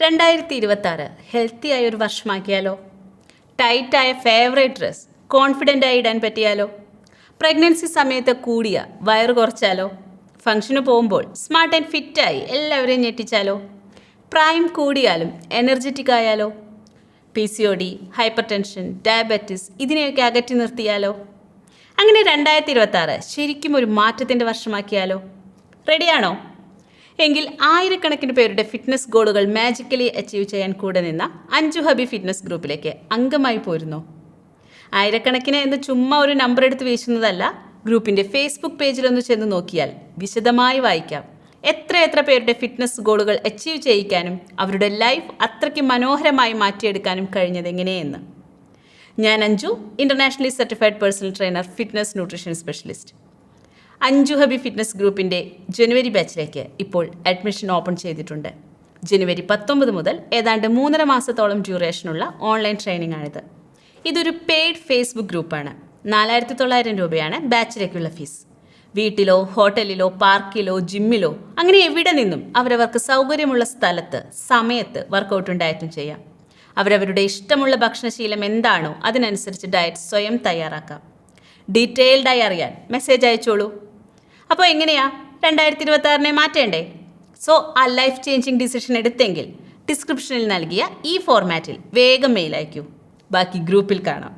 രണ്ടായിരത്തി ഇരുപത്തി ആറ് ഹെൽത്തി ആയ ഒരു വർഷമാക്കിയാലോ? ടൈറ്റായ ഫേവറേറ്റ് ഡ്രസ് കോൺഫിഡന്റ് ആയി ഇടാൻ പറ്റിയാലോ? പ്രഗ്നൻസി സമയത്ത് കൂടിയ വയറ് കുറച്ചാലോ? ഫംഗ്ഷന് പോകുമ്പോൾ സ്മാർട്ട് ആൻഡ് ഫിറ്റായി എല്ലാവരെയും ഞെട്ടിച്ചാലോ? പ്രായം കൂടിയാലും എനർജറ്റിക് ആയാലോ? P C O D hypertension diabetes ഇതിനെയൊക്കെ അകറ്റി നിർത്തിയാലോ? അങ്ങനെ രണ്ടായിരത്തി ഇരുപത്തി ശരിക്കും ഒരു മാറ്റത്തിന്റെ വർഷമാക്കിയാലോ? റെഡിയാണോ എങ്കിൽ ആയിരക്കണക്കിന് പേരുടെ ഫിറ്റ്നസ് ഗോളുകൾ മാജിക്കലി അച്ചീവ് ചെയ്യാൻ കൂടെ നിന്ന അഞ്ചു ഹബി ഫിറ്റ്നസ് ഗ്രൂപ്പിലേക്ക് അംഗമായി പോരുന്നു. ആയിരക്കണക്കിന് എന്ന് ചുമ്മാ ഒരു നമ്പർ എടുത്ത് വീശുന്നതല്ല ഗ്രൂപ്പിന്റെ ഫേസ്ബുക്ക് പേജിലൊന്ന് ചെന്ന് നോക്കിയാൽ വിശദമായി വായിക്കാം. എത്ര എത്ര പേരുടെ ഫിറ്റ്നസ് ഗോളുകൾ അച്ചീവ് ചെയ്യിക്കാനും അവരുടെ ലൈഫ് അത്രയ്ക്ക് മനോഹരമായി മാറ്റിയെടുക്കാനും കഴിഞ്ഞതെങ്ങനെയെന്ന് ഞാൻ Anju internationally certified personal trainer fitness nutrition specialist Anju hubby fitness ഗ്രൂപ്പിന്റെ ജനുവരി ബാച്ചിലേക്ക് ഇപ്പോൾ അഡ്മിഷൻ ഓപ്പൺ ചെയ്തിട്ടുണ്ട്. ജനുവരി പത്തൊമ്പത് മുതൽ ഏതാണ്ട് മൂന്നര മാസത്തോളം ഡ്യൂറേഷനുള്ള ഓൺലൈൻ ട്രെയിനിങ് ആണിത്. ഇതൊരു പെയ്ഡ് ഫേസ്ബുക്ക് ഗ്രൂപ്പാണ് നാലായിരത്തി തൊള്ളായിരം രൂപയാണ് ബാച്ചിലേക്കുള്ള ഫീസ് വീട്ടിലോ ഹോട്ടലിലോ പാർക്കിലോ ജിമ്മിലോ അങ്ങനെ എവിടെ നിന്നും അവരവർക്ക് സൗകര്യമുള്ള സ്ഥലത്ത് സമയത്ത് വർക്കൗട്ടും ഡയറ്റും ചെയ്യാം. അവരവരുടെ ഇഷ്ടമുള്ള ഭക്ഷണശീലം എന്താണോ അതിനനുസരിച്ച് ഡയറ്റ് സ്വയം തയ്യാറാക്കാം. ഡീറ്റെയിൽഡായി അറിയാൻ മെസ്സേജ് അയച്ചോളൂ. അപ്പോൾ എങ്ങനെയാ? രണ്ടായിരത്തി ഇരുപത്തി മാറ്റേണ്ടേ? സോ ആ ലൈഫ് ചേഞ്ചിങ് ഡിസിഷൻ എടുത്തെങ്കിൽ ഡിസ്ക്രിപ്ഷനിൽ നൽകിയ ഈ ഫോർമാറ്റിൽ വേഗം മെയിൽ അയക്കൂ. ബാക്കി ഗ്രൂപ്പിൽ കാണാം.